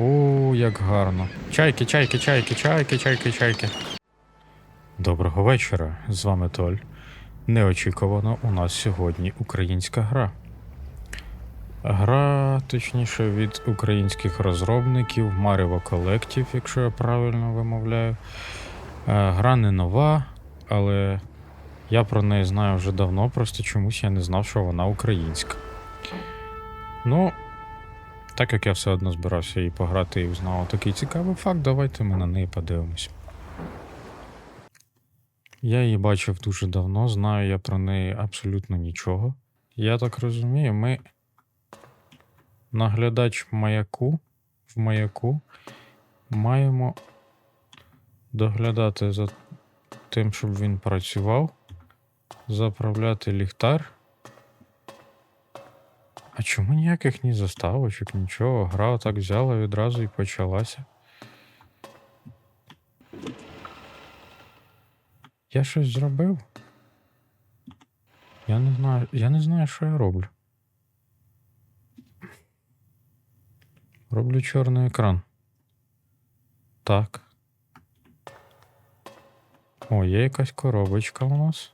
О, як гарно. Чайки, чайки, чайки, чайки, чайки, чайки. Доброго вечора. З вами Толь. Неочікувано у нас сьогодні українська гра. Гра, точніше, від українських розробників Mario Collective, якщо я правильно вимовляю. Е, Гра не нова, але я про неї знаю вже давно, просто чомусь я не знав, що вона українська. Ну, так як я все одно збирався її пограти і узнав такий цікавий факт, давайте ми на неї подивимось. Я її бачив дуже давно, знаю я про неї абсолютно нічого. Я так розумію, ми наглядач маяку в маяку маємо доглядати за тим, щоб він працював, заправляти ліхтар. А чому ніяких ні заставочок, нічого? Гра так взяла відразу і почалася. Я щось зробив? Я не знаю. Я не знаю, що я роблю. Роблю чорний екран. Так. О, є якась коробочка у нас.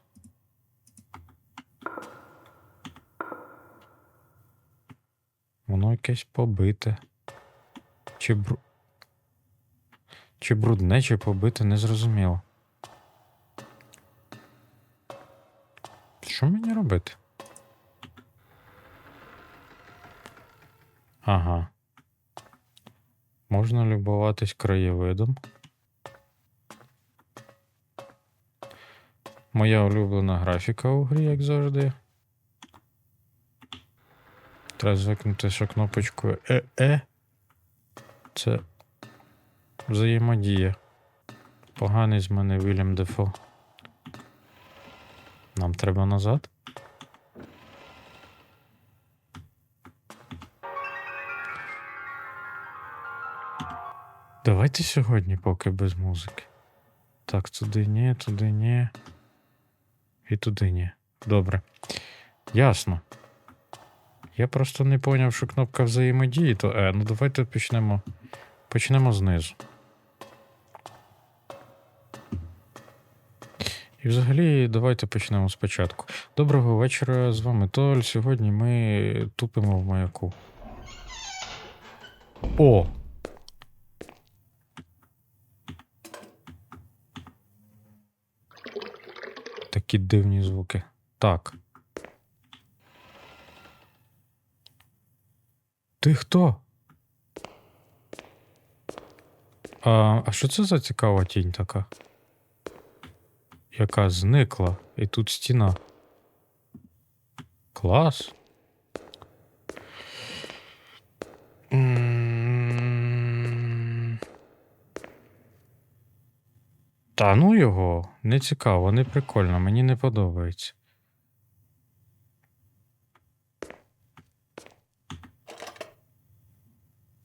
Воно якесь побите. Чи бру... Чи брудне, чи побите, не зрозуміло. Що мені робити? Ага. Можна любуватись краєвидом. Моя улюблена графіка у грі, як завжди. Треба звикнути, що кнопочкою ЕЕ це взаємодія. Поганий з мене Вільям Дефо. Нам треба назад. Давайте сьогодні поки без музики. Так, туди ні, туди ні. І туди ні. Добре. Ясно. Я просто не поняв, що кнопка взаємодії, то е, ну давайте почнемо. Почнемо знизу. І взагалі, давайте почнемо спочатку. Доброго вечора, з вами Толь. Сьогодні ми тупимо в маяку. О! Такі дивні звуки. Так. Ти хто? А, а що це за цікава тінь така? Яка зникла, і тут стіна. Клас. Та ну його, не цікаво, не прикольно, мені не подобається.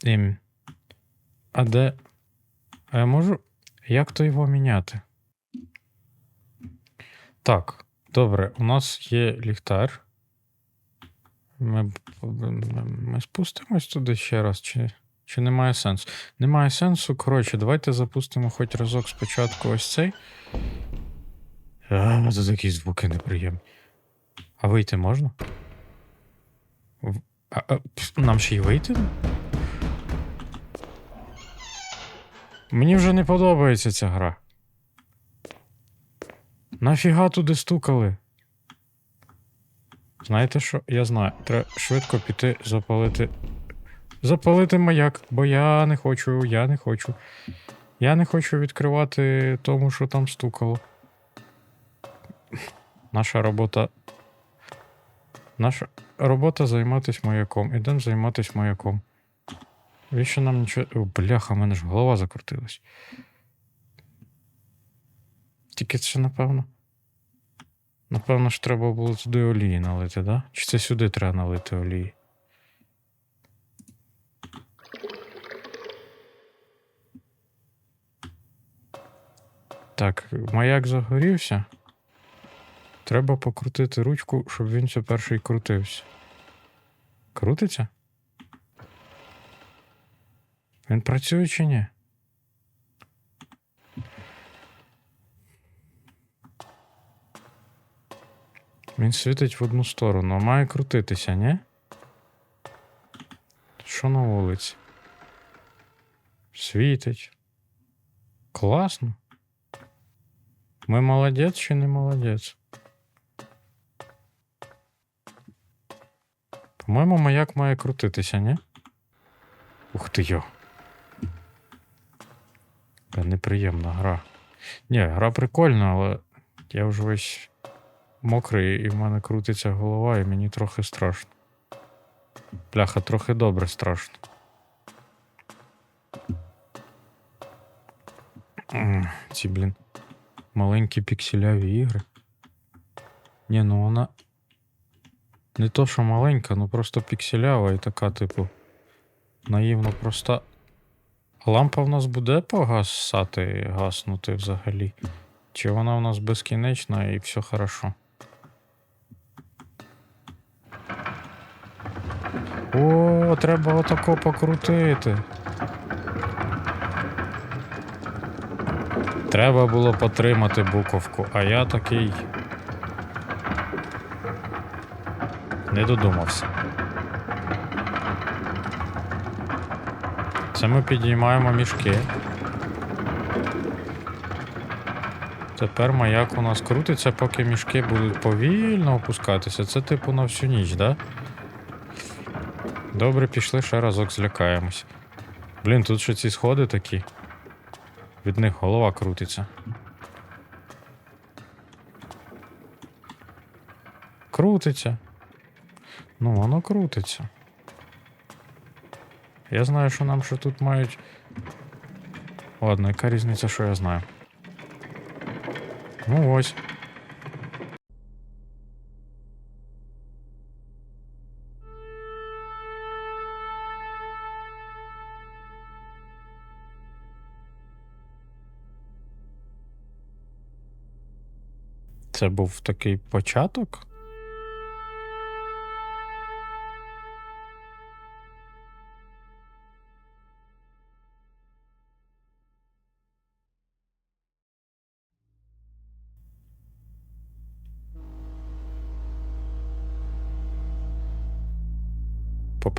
Ім. А де. А я можу. Як то його міняти? Так, добре, у нас є ліхтар. Ми, ми, спустимось туди ще раз, чи, чи немає сенсу? Немає сенсу. Коротше, давайте запустимо хоч разок спочатку ось цей. А, це такі звуки неприємні. А вийти можна? А, а, нам ще й вийти? Мені вже не подобається ця гра. Нафіга туди стукали? Знаєте що? Я знаю. Треба швидко піти запалити. Запалити маяк, бо я не хочу, я не хочу. Я не хочу відкривати тому, що там стукало. Наша робота. Наша робота займатися маяком. Ідемо займатися маяком. Віщо нам нічого. О, бляха, в мене ж голова закрутилась. Тільки це, напевно. Напевно ж, треба було туди олії налити, да? Чи це сюди треба налити олії? Так, маяк загорівся. Треба покрутити ручку, щоб він це перший крутився. Крутиться? Він працює чи ні? Він світить в одну сторону, а має крутитися, ні? Що на вулиці? Світить. Класно. Ми молодець чи не молодець? По-моєму, маяк має крутитися, ні? Ух ти йо. Та неприємна гра. Ні, гра прикольна, але я вже весь мокрий, і в мене крутиться голова, і мені трохи страшно. Бляха, трохи добре страшно. Ці, блін, маленькі пікселяві ігри. Ні, ну вона. Не то, що маленька, ну просто пікселява і така, типу, наївно проста. Лампа в нас буде погасати, гаснути взагалі? Чи вона у нас безкінечна і все хорошо? О, треба отако покрутити. Треба було потримати буковку, а я такий. Не додумався. Це ми підіймаємо мішки. Тепер маяк у нас крутиться, поки мішки будуть повільно опускатися. Це типу на всю ніч, да? Добре, пішли ще разок злякаємось. Блін, тут ще ці сходи такі. Від них голова крутиться. Крутиться. Ну, воно крутиться. Я знаю, що нам ще тут мають. Ладно, яка різниця, що я знаю. Ну ось. Це був такий початок.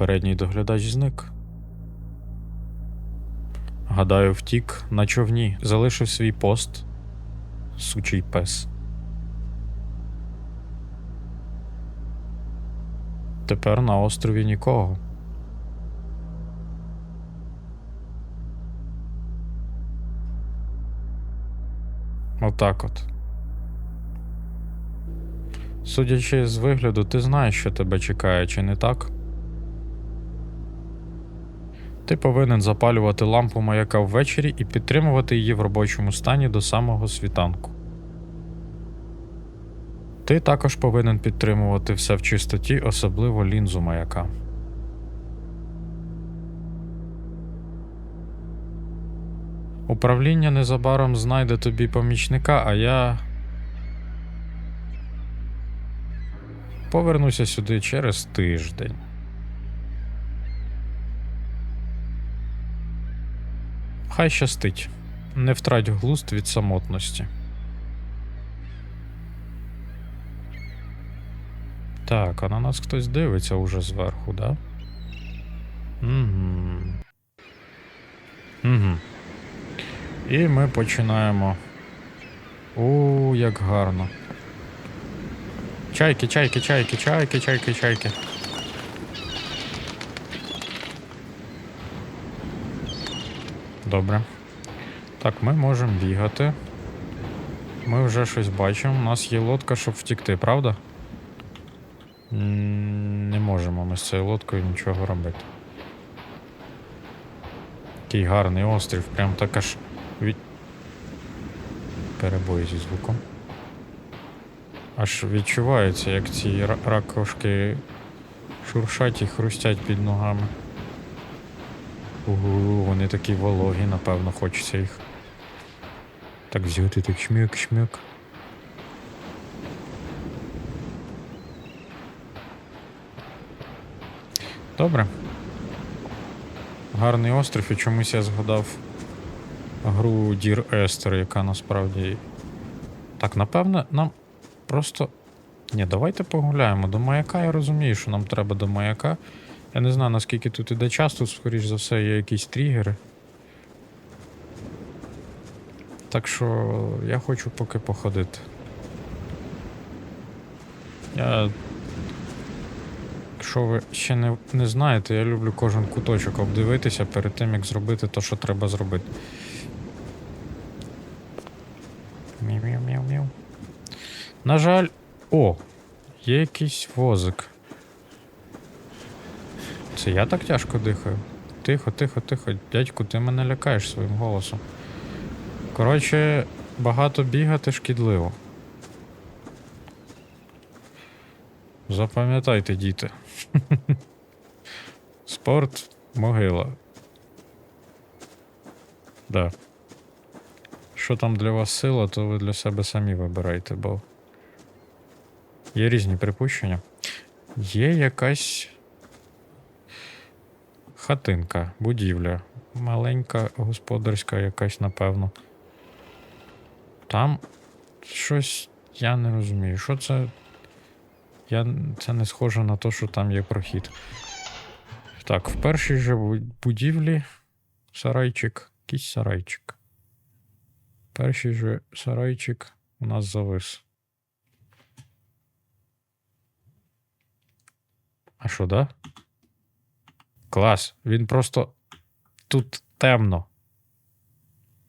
Попередній доглядач зник. Гадаю, втік на човні, залишив свій пост. Сучий пес. Тепер на острові нікого. Отак от. Судячи з вигляду, ти знаєш, що тебе чекає, чи не так? Ти повинен запалювати лампу маяка ввечері і підтримувати її в робочому стані до самого світанку. Ти також повинен підтримувати все в чистоті, особливо лінзу маяка. Управління незабаром знайде тобі помічника, а я. Повернуся сюди через тиждень. Хай щастить. Не втрать глузд від самотності. Так, а на нас хтось дивиться уже зверху, да? Угу. Угу. І ми починаємо. У, як гарно. Чайки, чайки, чайки, чайки, чайки, чайки. Добре. Так, ми можемо бігати. Ми вже щось бачимо. У нас є лодка, щоб втікти, правда? Не можемо ми з цією лодкою нічого робити. Такий гарний острів, прям так аж від. Перебої зі звуком. Аж відчувається, як ці ра- ракушки шуршать і хрустять під ногами. Угу, вони такі вологі, напевно, хочеться їх. Так взяти, так шмяк, шмяк. Добре. гарний острів, і чомусь я згадав гру Дір Естер, яка насправді. Так, напевне, нам просто. Ні, давайте погуляємо. До маяка я розумію, що нам треба до маяка. Я не знаю, наскільки тут іде час, тут, скоріш за все, є якісь тригери. Так що я хочу поки походити. Я. Якщо ви ще не, не знаєте, я люблю кожен куточок обдивитися перед тим, як зробити те, що треба зробити. Міу-міу-міу-міу. На жаль. О! Є якийсь возик. Це я так тяжко дихаю. Тихо, тихо, тихо. Дядьку, ти мене лякаєш своїм голосом. Коротше, багато бігати шкідливо. Запам'ятайте, діти. Спорт могила. Да. Що там для вас сила, то ви для себе самі вибирайте, бо є різні припущення. Є якась хатинка, будівля. Маленька господарська якась, напевно. Там щось я не розумію. Що це? Я... Це не схоже на те, що там є прохід. Так, в першій же будівлі сарайчик, якийсь сарайчик. Перший же сарайчик у нас завис. А що, да? Клас. Він просто тут темно.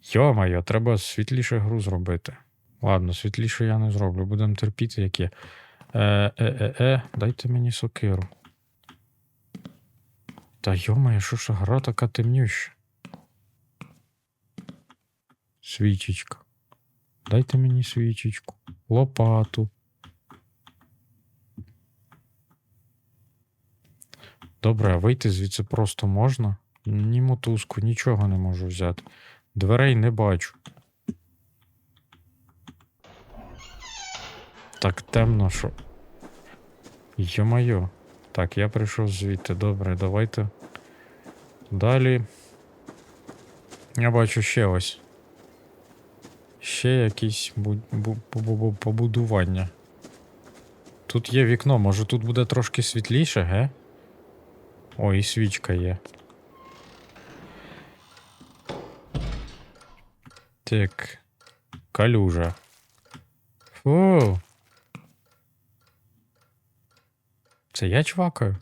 Йо-моє, треба світліше гру зробити. Ладно, світліше я не зроблю. Будемо терпіти, як є. Е, е, е, е, дайте мені сокиру. Та йо-моє, що ж гра така темнюща? Свічечка. Дайте мені свічечку. Лопату. Добре, а вийти звідси просто можна? Ні мотузку, нічого не можу взяти. Дверей не бачу. Так темно, що. Йо-майо. Так, я прийшов звідти. Добре, давайте. Далі. Я бачу ще ось. Ще якісь бу- бу- бу- побудування. Тут є вікно, може тут буде трошки світліше, ге? О, і свічка є. Так. Калюжа. Фу. Це я чвакаю?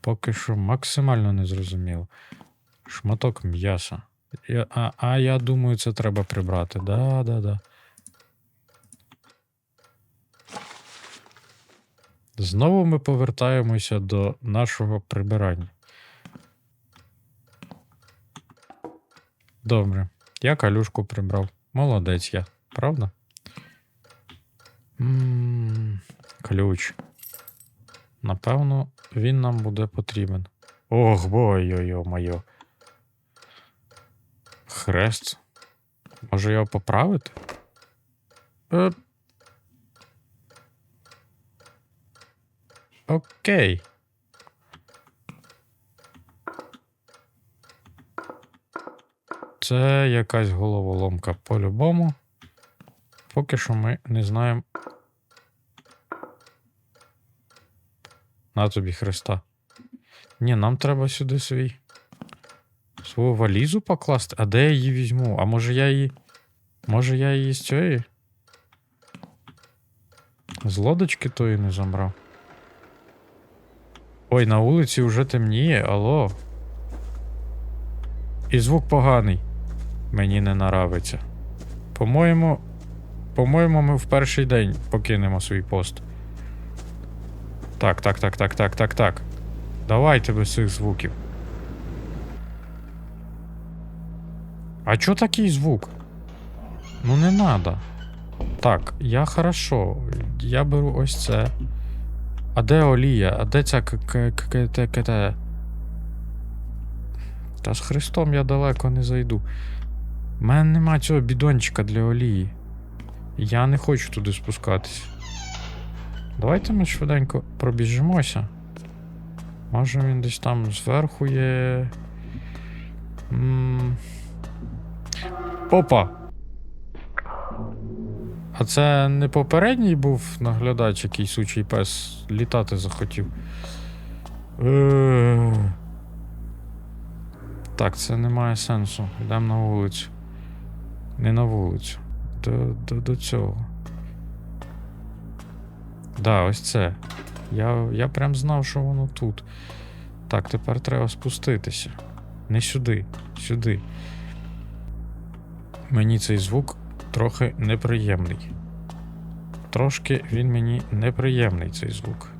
Поки що максимально не зрозуміло. Шматок м'яса. А, а я думаю, це треба прибрати. Да, да, да. Знову ми повертаємося до нашого прибирання. Добре. Я калюшку прибрав. Молодець я, правда? м ключ. Напевно, він нам буде потрібен. Ох, бой-йо-йо моє. Хрест. Може його поправити? Е... Окей. Це якась головоломка по-любому. Поки що ми не знаємо. На тобі Христа. Ні, нам треба сюди свій. Свою валізу покласти. А де я її візьму? А може я її. Може я її з цієї? З лодочки тої не забрав. Ой, на вулиці вже темніє, алло. І звук поганий. Мені не нравиться. По-моєму. По-моєму, ми в перший день покинемо свій пост. Так, так, так, так, так, так, так. Давайте без цих звуків. А чо такий звук? Ну не надо. Так, я хорошо. Я беру ось це. А де олія? А де ця к- к- к- к- к- те? Та з Христом я далеко не зайду. У мене нема цього бідончика для олії. Я не хочу туди спускатись. Давайте ми швиденько пробіжимося. Може він десь там зверху є. М. Опа! А це не попередній був наглядач, який сучий пес літати захотів. Е. Так, це не має сенсу. Йдемо на вулицю. Не на вулицю. До, до, до цього. Да, ось це. Я, я прям знав, що воно тут. Так, тепер треба спуститися. Не сюди, сюди. Мені цей звук трохи неприємний. Трошки він мені неприємний, цей звук.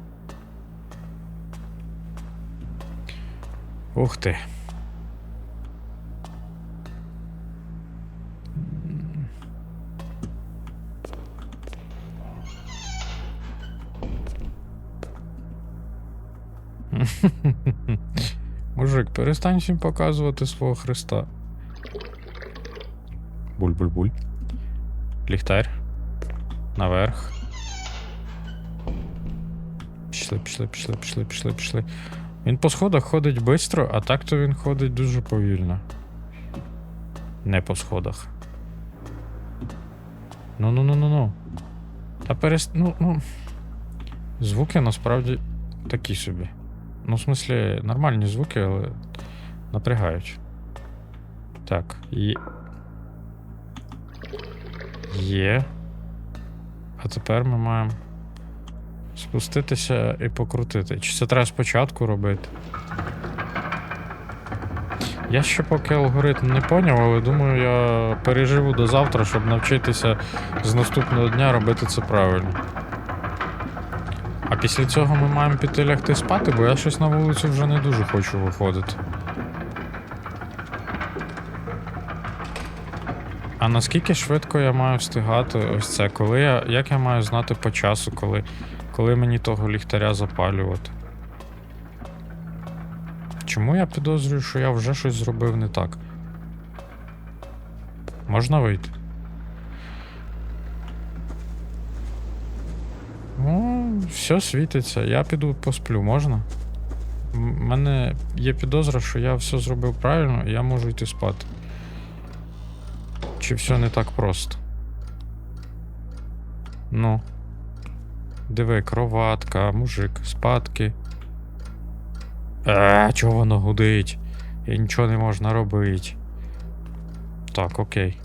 Ух ти. Мужик, перестань всім показувати свого Христа. Буль-буль-буль. Ліхтар. Наверх. Пішли, пішли, пішли, пішли, пішли, пішли. Він по сходах ходить швидко, а так то він ходить дуже повільно. Не по сходах. Ну ну ну ну ну. Та перест... Ну, ну. Звуки насправді такі собі. Ну, в смислі, нормальні звуки, але напрягають. Так, є. Є. А тепер ми маємо спуститися і покрутити. Чи це треба спочатку робити? Я ще поки алгоритм не поняв, але думаю, я переживу до завтра, щоб навчитися з наступного дня робити це правильно. А після цього ми маємо піти лягти спати, бо я щось на вулицю вже не дуже хочу виходити. А наскільки швидко я маю встигати ось це? Коли я. Як я маю знати по часу, коли, коли мені того ліхтаря запалювати? Чому я підозрюю, що я вже щось зробив не так? Можна вийти? Ну, все світиться. Я піду посплю, можна? У мене є підозра, що я все зробив правильно, і я можу йти спати. Чи все не так просто? Ну. Диви, кроватка, мужик, спадки. А, чого воно гудить? І нічого не можна робити. Так, окей.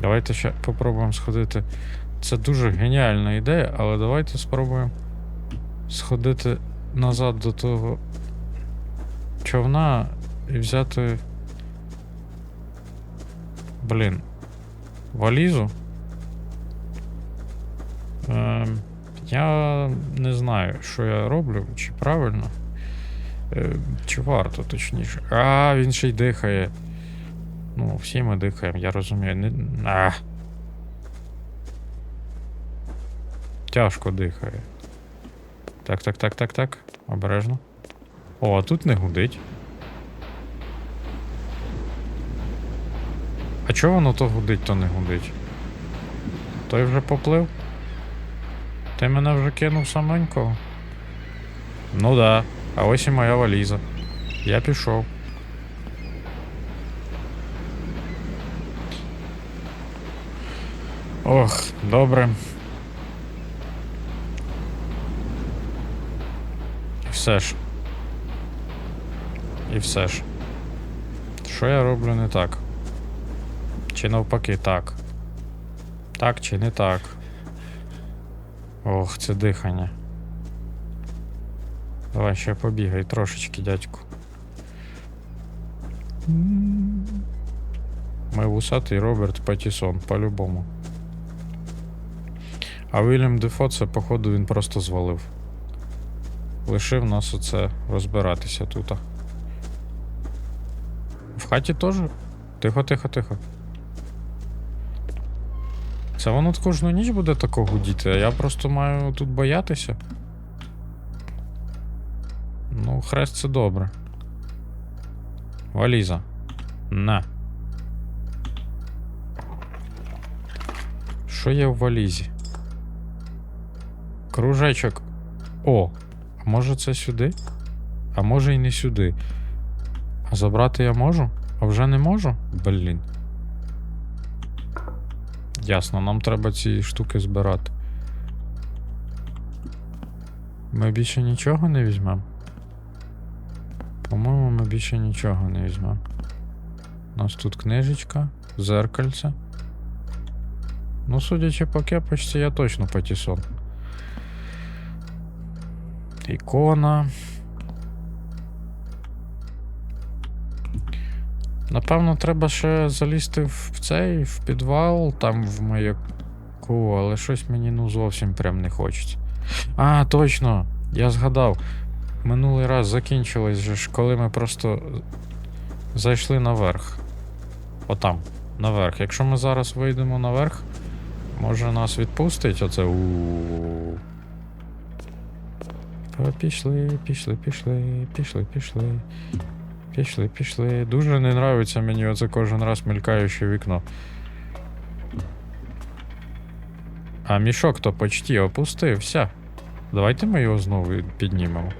Давайте ще попробуємо сходити. Це дуже геніальна ідея, але давайте спробуємо сходити назад до того човна і взяти. Блін. Валізу. Ем, я не знаю, що я роблю, чи правильно. Е, чи варто, точніше. А, він ще й дихає. Ну, всі ми дихаємо, я розумію. Не... А. Тяжко дихає. Так, так, так, так, так. Обережно. О, а тут не гудить. А чого воно то гудить, то не гудить? Той вже поплив? Ти мене вже кинув саменького? Ну да. А ось і моя валіза. Я пішов. Ох, добре. І все ж. І все ж. Що я роблю не так? Чи навпаки так? Так чи не так? Ох, це дихання. Давай ще побігай трошечки, дядьку. Ми вусатий Роберт Паттісон, по-любому. А Вільям Дефо це, походу, він просто звалив. Лишив нас оце розбиратися тут. В хаті теж? Тихо, тихо, тихо. Це воно кожну ніч буде тако гудіти, а я просто маю тут боятися. Ну, хрест це добре. Валіза. На. Що є в валізі? Кружечок. О, а може це сюди? А може і не сюди. А забрати я можу? А вже не можу? Блін. Ясно, нам треба ці штуки збирати. Ми більше нічого не візьмемо. По-моєму, ми більше нічого не візьмемо. У нас тут книжечка, зеркальце. Ну, судячи по кепочці, я точно патісон. Ікона. Напевно, треба ще залізти в цей в підвал, там в маяку, але щось мені ну зовсім прям не хочеться. А, точно! Я згадав. Минулий раз закінчилось же ж, коли ми просто зайшли наверх. Отам, наверх. Якщо ми зараз вийдемо наверх, може нас відпустить оце у. Пішли, пішли, пішли, пішли, пішли. Пішли, пішли. Дуже не нравиться мені оце кожен раз мелькаюче вікно. А мішок то почти опустився. Давайте ми його знову піднімемо.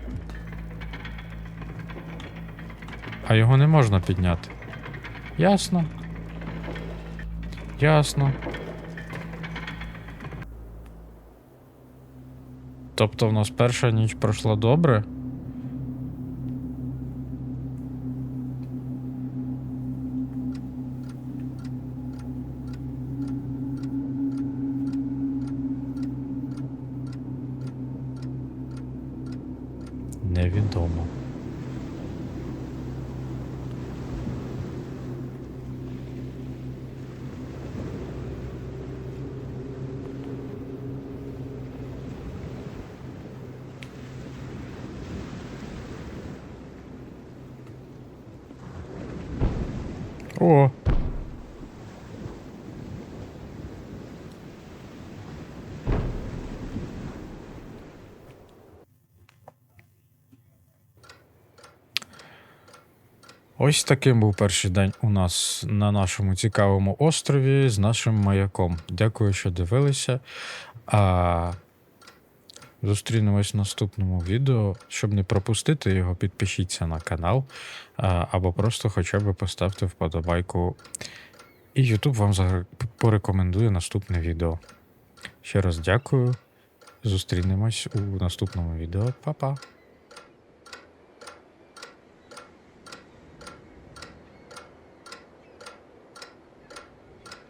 А його не можна підняти. Ясно. Ясно. Тобто в нас перша ніч пройшла добре. Невідомо. О. Ось таким був перший день у нас на нашому цікавому острові з нашим маяком. Дякую, що дивилися. А зустрінемось в наступному відео. Щоб не пропустити його, підпишіться на канал або просто хоча б поставте вподобайку. І YouTube вам порекомендує наступне відео. Ще раз дякую. Зустрінемось у наступному відео. Па-па!